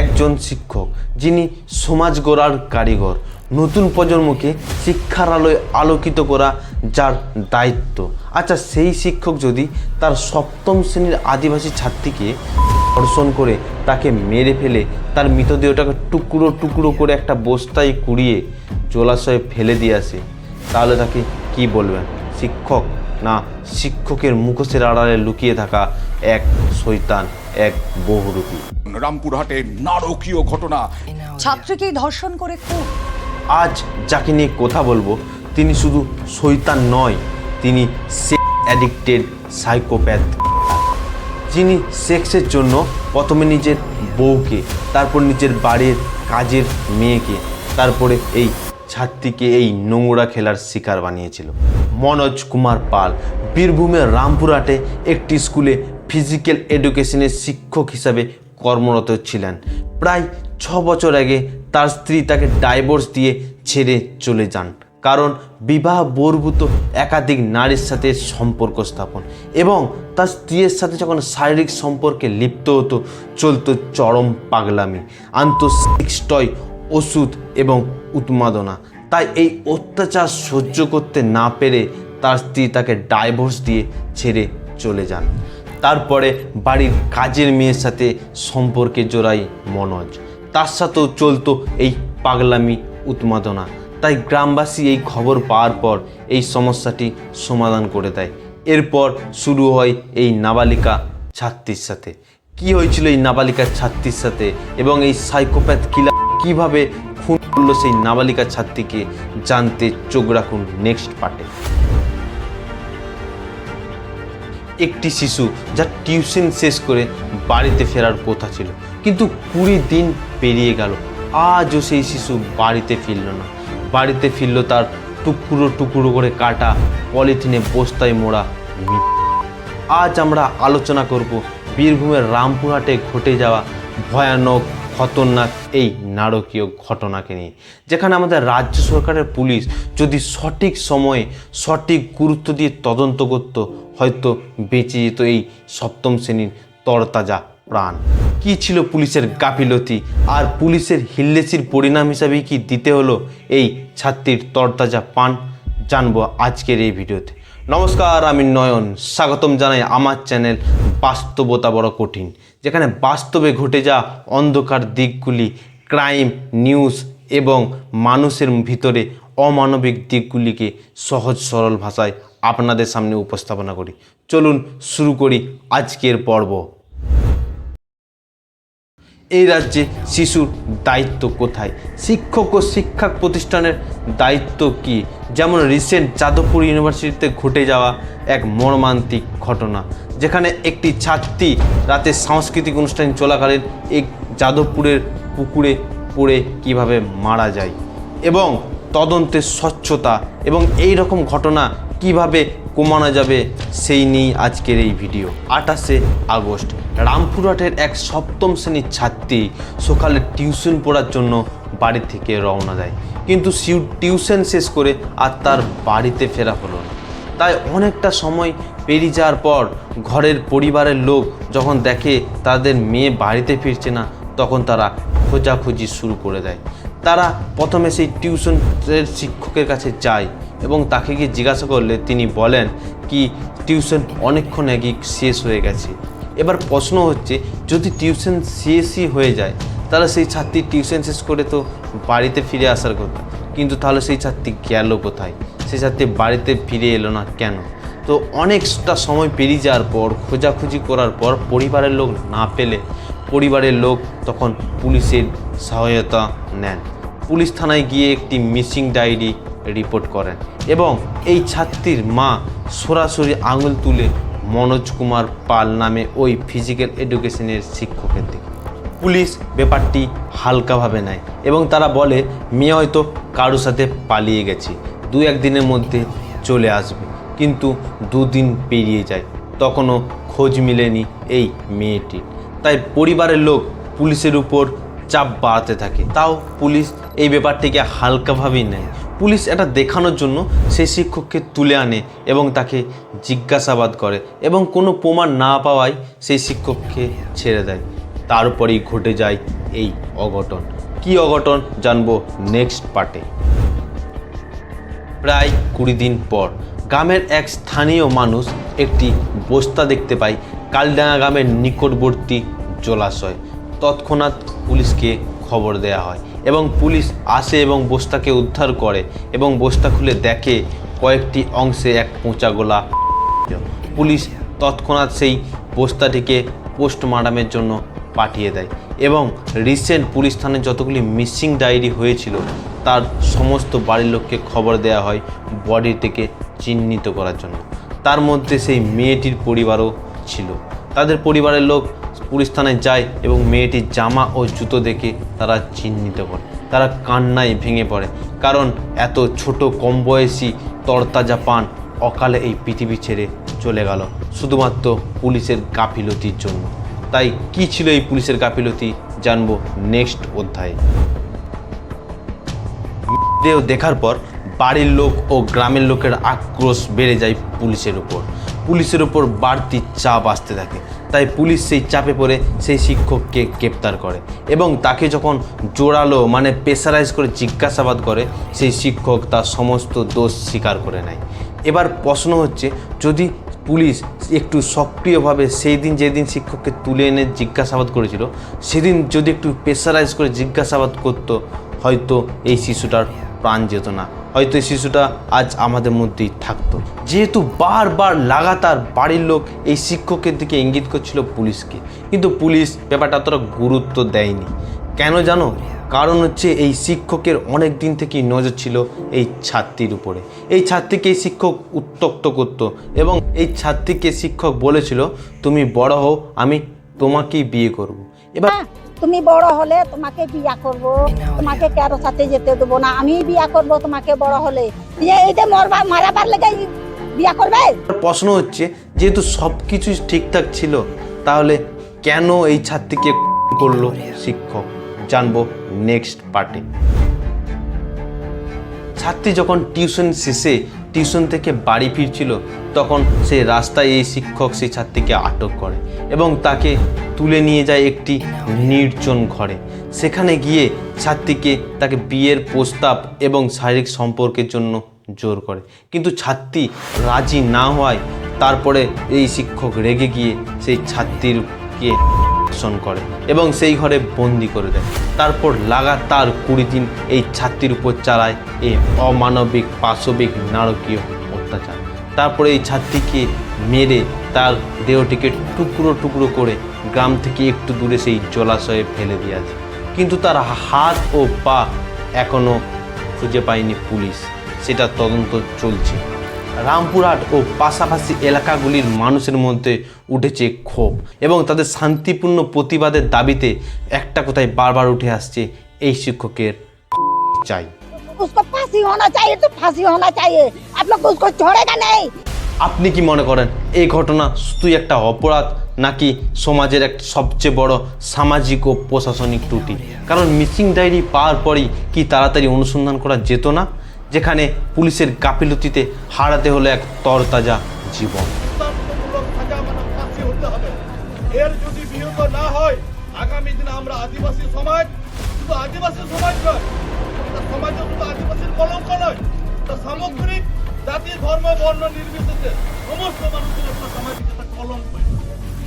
একজন শিক্ষক, যিনি সমাজ গড়ার কারিগর। নতুন প্রজন্মকে শিক্ষার আলোয় আলোকিত করা যার দায়িত্ব। আচ্ছা সেই শিক্ষক যদি তার সপ্তম শ্রেণির আদিবাসী ছাত্রীকে ধর্ষণ করে তাকে মেরে ফেলে, তার মৃতদেহটাকে টুকরো টুকরো করে একটা বস্তায় কুড়িয়ে জলাশয়ে ফেলে দিয়ে আসে, তাহলে তাকে কি বলবেন? শিক্ষক? না, শিক্ষকের মুখোশের আড়ালে লুকিয়ে থাকা এক শৈতান এক বহুরূপী। রামপুরহাটের নারকীয় ঘটনা। ছাত্রীকেই ধর্ষণ করে খুব আজ যাকে নিয়ে কথা বলব তিনি শুধু শৈতান নয় তিনি সেক্স অ্যাডিক্টেড সাইকোপ্যাথ যিনি সেক্সের জন্য প্রথমে নিজের বউকে তারপর নিজের বাড়ির কাজের মেয়েকে তারপরে এই ছাত্রীকে এই নোংরা খেলার শিকার বানিয়েছিল। মনোজ কুমার পাল বীরভূমের রামপুরহাটে একটি স্কুলে ফিজিক্যাল এডুকেশনের শিক্ষক হিসাবে কর্মরত ছিলেন। প্রায় ছ বছর আগে তার স্ত্রী তাকে ডাইভোর্স দিয়ে ছেড়ে চলে যান। কারণ বিবাহ বর্ভূত একাধিক নারীর সাথে সম্পর্ক স্থাপন এবং তার স্ত্রীর সাথে যখন শারীরিক সম্পর্কে লিপ্ত হতো, চলতো চরম পাগলামি আন্তঃ ওষুধ এবং উন্মাদনা। তাই এই অত্যাচার সহ্য করতে না পেরে তার স্ত্রী তাকে ডাইভোর্স দিয়ে ছেড়ে চলে যান। তারপরে বাড়ির কাজের মেয়ের সাথে সম্পর্কে জোড়াই মনোজ। তার সাথেও চলতো এই পাগলামি উৎমাদনা তাই গ্রামবাসী এই খবর পাওয়ার পর এই সমস্যাটি সমাধান করে দেয়। এরপর শুরু হয় এই নাবালিকা ছাত্রীর সাথে। কি হয়েছিল এই নাবালিকা ছাত্রীর সাথে এবং এই সাইকোপ্যাথ কিলা কীভাবে খুন করল সেই নাবালিকা ছাত্রীকে জানতে চোখ রাখুন নেক্সট পার্টে একটি শিশু যার টিউশন শেষ করে বাড়িতে ফেরার কথা ছিল। কিন্তু কুড়ি দিন পেরিয়ে গেল। আজও সেই শিশু বাড়িতে ফিরল না। বাড়িতে ফিরল তার টুকরো টুকরো করে কাটা পলিথিনে বস্তায় মোড়া আজ আমরা আলোচনা করব বীরভূমের রামপুরহাটে ঘটে যাওয়া ভয়ানক খতরনাক এই নারকীয় ঘটনাকে নিয়ে, যেখানে আমাদের রাজ্য সরকারের পুলিশ যদি সঠিক সময়ে সঠিক গুরুত্ব দিয়ে তদন্ত করত, হয়তো বেঁচে যেত এই সপ্তম শ্রেণির তরতাজা প্রাণ। কি ছিল পুলিশের গাফিলতি? আর পুলিশের হিল্লেসির পরিণাম হিসাবে কি দিতে হলো এই ছাত্রীর তরতাজা পান জানব আজকের এই ভিডিওতে। নমস্কার, আমি নয়ন। স্বাগতম জানাই আমার চ্যানেল বাস্তবতা বড় কঠিন, যেখানে বাস্তবে ঘটে যা অন্ধকার দিকগুলি, ক্রাইম, নিউজ এবং মানুষের ভিতরে অমানবিক দিকগুলিকে সহজ সরল ভাষায় আপনাদের সামনে উপস্থাপনা করি। চলুন শুরু করি আজকের পর্ব। এই রাজ্যে শিশুর দায়িত্ব কোথায়? শিক্ষক ও শিক্ষা প্রতিষ্ঠানের দায়িত্ব কি? যেমন রিসেন্ট যাদবপুর ইউনিভার্সিটিতে ঘটে যাওয়া এক মর্মান্তিক ঘটনা, যেখানে একটি ছাত্রী রাতে সাংস্কৃতিক অনুষ্ঠান চলাকালীন এক যাদবপুরের পুকুরে পড়ে কীভাবে মারা যায় এবং তদন্তের স্বচ্ছতা এবং এই রকম ঘটনা কীভাবে কমানো যাবে, সেই নিয়েই আজকের এই ভিডিও আঠাশে আগস্ট। রামপুরহাটের এক সপ্তম শ্রেণির ছাত্রী সকালে টিউশন পড়ার জন্য বাড়ি থেকে রওনা দেয়। কিন্তু টিউশন শেষ করে আর তার বাড়িতে ফেরা হলো না। তাই অনেকটা সময় পেরিয়ে যাওয়ার পর ঘরের পরিবারের লোক যখন দেখে তাদের মেয়ে বাড়িতে ফিরছে না, তখন তারা খোঁজাখুঁজি শুরু করে দেয়। তারা প্রথমে সেই টিউশনের শিক্ষকের কাছে যায় এবং তাকে গিয়ে জিজ্ঞাসা করলে তিনি বলেন কি, টিউশন অনেকক্ষণ আগে শেষ হয়ে গেছে। এবার প্রশ্ন হচ্ছে, যদি টিউশন শেষই হয়ে যায়, তাহলে সেই ছাত্রী টিউশন শেষ করে তো বাড়িতে ফিরে আসার কথা। কিন্তু তাহলে সেই ছাত্রী গেল কোথায়? সেই ছাত্রী বাড়িতে ফিরে এলো না কেন? তো অনেকটা সময় পেরিয়ে যাওয়ার পর, খোঁজাখুঁজি করার পর পরিবারের লোক না পেলে পরিবারের লোক তখন পুলিশের সহায়তা নেন। পুলিশ থানায় গিয়ে একটি মিসিং ডায়েরি রিপোর্ট করেন এবং এই ছাত্রীর মা সরাসরি আঙুল তুলে মনোজ কুমার পাল নামে ওই ফিজিক্যাল এডুকেশনের শিক্ষকের দিকে। পুলিশ ব্যাপারটি হালকাভাবে নেয় এবং তারা বলে, মেয়ে হয়তো কারোর সাথে পালিয়ে গেছে, দু একদিনের মধ্যে চলে আসবে, কিন্তু দুদিন পেরিয়ে যায়, তখনও খোঁজ মিলেনি এই মেয়েটির তাই পরিবারের লোক পুলিশের উপর চাপ বাড়াতে থাকে। তাও পুলিশ এই ব্যাপারটিকে হালকাভাবেই নেয়। পুলিশ এটা দেখানোর জন্য সেই শিক্ষককে তুলে আনে এবং তাকে জিজ্ঞাসাবাদ করে এবং কোনো প্রমাণ না পাওয়ায় সেই শিক্ষককে ছেড়ে দেয়। তারপরেই ঘটে যায় এই অঘটন। কি অঘটন জানব নেক্সট পার্টে। প্রায় কুড়ি দিন পর গ্রামের এক স্থানীয় মানুষ একটি বস্তা দেখতে পায়। কালডাঙ্গা গ্রামের নিকটবর্তী জলাশয়। তৎক্ষণাৎ পুলিশকে খবর দেওয়া হয় এবং পুলিশ আসে এবং বস্তাকে উদ্ধার করে এবং বস্তা খুলে দেখে কয়েকটি অংশে এক পচা গোলা। পুলিশ তৎক্ষণাৎ সেই বস্তাটিকে পোস্টমর্টমের জন্য পাঠিয়ে দেয় এবং রিসেন্ট পুলিশ থানায় যতগুলি মিসিং ডায়েরি হয়েছিল, তার সমস্ত বাড়ির লোককে খবর দেওয়া হয় বডিটিকে চিহ্নিত করার জন্য। তার মধ্যে সেই মেয়েটির পরিবারও ছিল। তাদের পরিবারের লোক পুলিশ থানায় যায় এবং মেয়েটির জামা ও জুতো দেখে তারা চিহ্নিত করে। তারা কান্নায় ভেঙে পড়ে। কারণ এত ছোট, কম বয়সী, তরতাজা পান অকালে এই পৃথিবী ছেড়ে চলে গেল। শুধুমাত্র পুলিশের গাফিলতির জন্য। তাই কি ছিল এই পুলিশের গাফিলতি জানব নেক্সট অধ্যায়ে। দেহ দেখার পর বাড়ির লোক ও গ্রামের লোকের আক্রোশ বেড়ে যায় পুলিশের উপর। পুলিশের উপর বাড়তি চাপ আসতে থাকে। তাই পুলিশ সেই চাপে পড়ে সেই শিক্ষককে গ্রেপ্তার করে এবং তাকে যখন জোরালো মানে প্রেসারাইজ করে জিজ্ঞাসাবাদ করে, সেই শিক্ষক তার সমস্ত দোষ স্বীকার করে নেয়। এবার প্রশ্ন হচ্ছে, যদি পুলিশ একটু সক্রিয়ভাবে সেই দিন যেদিন শিক্ষককে তুলে এনে জিজ্ঞাসাবাদ করেছিল, সেদিন যদি একটু প্রেসারাইজ করে জিজ্ঞাসাবাদ করতো, হয়তো এই শিশুটার প্রাণ যেত না। হয়তো এই শিশুটা আজ আমাদের মধ্যেই থাকতো। যেহেতু বারবার লাগাতার বাড়ির লোক এই শিক্ষকের দিকে ইঙ্গিত করছিল পুলিশকে। কিন্তু পুলিশ ব্যাপারটা অতটা গুরুত্ব দেয়নি। কেন জানো? কারণ হচ্ছে এই শিক্ষকের অনেক দিন থেকেই নজর ছিল এই ছাত্রীর উপরে। এই ছাত্রীকে এই শিক্ষক উত্তক্ত করত এবং এই ছাত্রীকে শিক্ষক বলেছিল, তুমি বড় হও, আমি তোমাকেই বিয়ে করব। এবার তুমি বড় হলে তোমাকে বিয়া করব তোমাকে কারও সাথে যেতে দেবো না আমি বিয়া করব তোমাকে বড় হলে। এইটা মরবা মারাবার লেগে বিয়া করবে? প্রশ্ন হচ্ছে যেহেতু সব কিছু ঠিকঠাক ছিল তাহলে কেন এই ছাত্রীকে করল? শিক্ষক জানব নেক্সট পার্টে ছাত্রী যখন টিউশন শেষে টিউশন থেকে বাড়ি ফিরছিল, তখন সে রাস্তায় এই শিক্ষক সেই ছাত্রীকে আটক করে এবং তাকে তুলে নিয়ে যায় একটি নির্জন ঘরে। সেখানে গিয়ে ছাত্রীকে তাকে বিয়ের প্রস্তাব এবং শারীরিক সম্পর্কের জন্য জোর করে। কিন্তু ছাত্রী রাজি না হওয়ায় তারপরে এই শিক্ষক রেগে গিয়ে সেই ছাত্রীরকে ধর্ষণ করে এবং সেই ঘরে বন্দি করে দেয়। তারপর লাগাতার কুড়ি দিন এই ছাত্রীর উপর চালায় এই অমানবিক, পাশবিক, নারকীয় অত্যাচার। তারপরে এই ছাত্রীকে মেরে তার দেহটিকে টুকরো টুকরো করে গ্রাম থেকে একটু দূরে সেই জলাশয়ে ফেলে দিয়েছে কিন্তু তার হাত ও পা এখনও খুঁজে পায়নি পুলিশ। সেটা তদন্ত চলছে। রামপুরহাট ও পাশাপাশি এলাকাগুলির মানুষের মধ্যে উঠেছে ক্ষোভ এবং তাদের শান্তিপূর্ণ প্রতিবাদের দাবিতে একটা কোথায় বারবার উঠে আসছে এই শিক্ষকের চাই। আপনি কি মনে করেন এই ঘটনা শুধুই একটা অপরাধ নাকি সমাজের এক সবচেয়ে বড় সামাজিক ও প্রশাসনিক ত্রুটি? কারণ মিসিং ডায়েরি পাওয়ার পরই কি তাড়াতাড়ি অনুসন্ধান করা যেত না? যেখানে পুলিশের গাফিলতিতে হারাতে হলো এক তরতাজা জীবন। মানে এর যদি বিহিত না হয় আগামী দিনে আমরা আদিবাসী সমাজ শুধু আদিবাসী সমাজ নয় সমাজে শুধু আদিবাসীর কলঙ্ক নয় সামগ্রিক জাতি ধর্ম বর্ণ নির্বিশেষে সমস্ত মানুষের একটা সামাজিক একটা কলঙ্ক।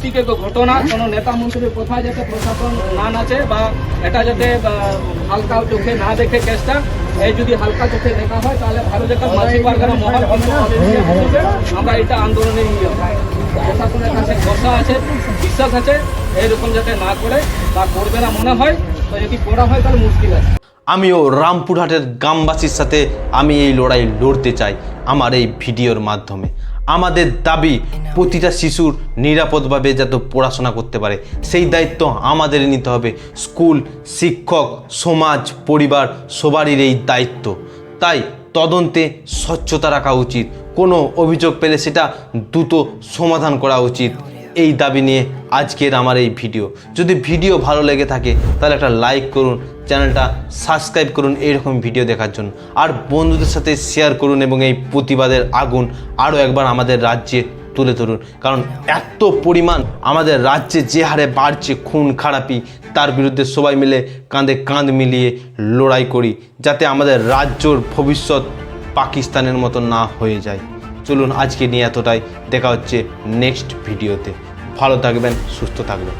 ঠিক ঘটনা কোনো নেতা মন্ত্রীর কথা যাতে প্রশাসন না নাচে বা এটা যাতে হালকা চোখে না দেখে কেসটা এই যদি হালকা চোখে দেখা হয়, তাহলে ভালো একটা মাঝি পারগানা মহান আমরা এটা আন্দোলনে প্রশাসনের কাছে ভরসা আছে, বিশ্বাস আছে এইরকম যাতে না করে বা করবে না মনে হয়, তো যদি করা হয় তাহলে মুশকিল আছে। আমিও রামপুরহাটের গ্রামবাসীর সাথে আমি এই লড়াই লড়তে চাই আমার এই ভিডিওর মাধ্যমে। আমাদের দাবি প্রতিটা শিশুর নিরাপদভাবে যাতে পড়াশোনা করতে পারে। সেই দায়িত্ব আমাদের নিতে হবে। স্কুল শিক্ষক সমাজ পরিবার সবারই এই দায়িত্ব। তাই তদন্তে স্বচ্ছতা রাখা উচিত। কোনো অভিযোগ পেলে সেটা দ্রুত সমাধান করা উচিত। এই দাবি নিয়ে আজকের আমার এই ভিডিও। যদি ভিডিও ভালো লেগে থাকে তাহলে একটা লাইক করুন চ্যানেলটা সাবস্ক্রাইব করুন এইরকম ভিডিও দেখার জন্য। আর বন্ধুদের সাথে শেয়ার করুন এবং এই প্রতিবাদের আগুন আরও একবার আমাদের রাজ্যে তুলে ধরুন। কারণ এত পরিমাণ আমাদের রাজ্যে যে হারে বাড়ছে খুন, খারাপি, তার বিরুদ্ধে সবাই মিলে কাঁধে কাঁধ মিলিয়ে লড়াই করি, যাতে আমাদের রাজ্যর ভবিষ্যৎ পাকিস্তানের মতো না হয়ে যায়। চলুন আজকে নিয়ে এতটাই। দেখা হচ্ছে নেক্সট ভিডিওতে ভালো থাকবেন, সুস্থ থাকবেন।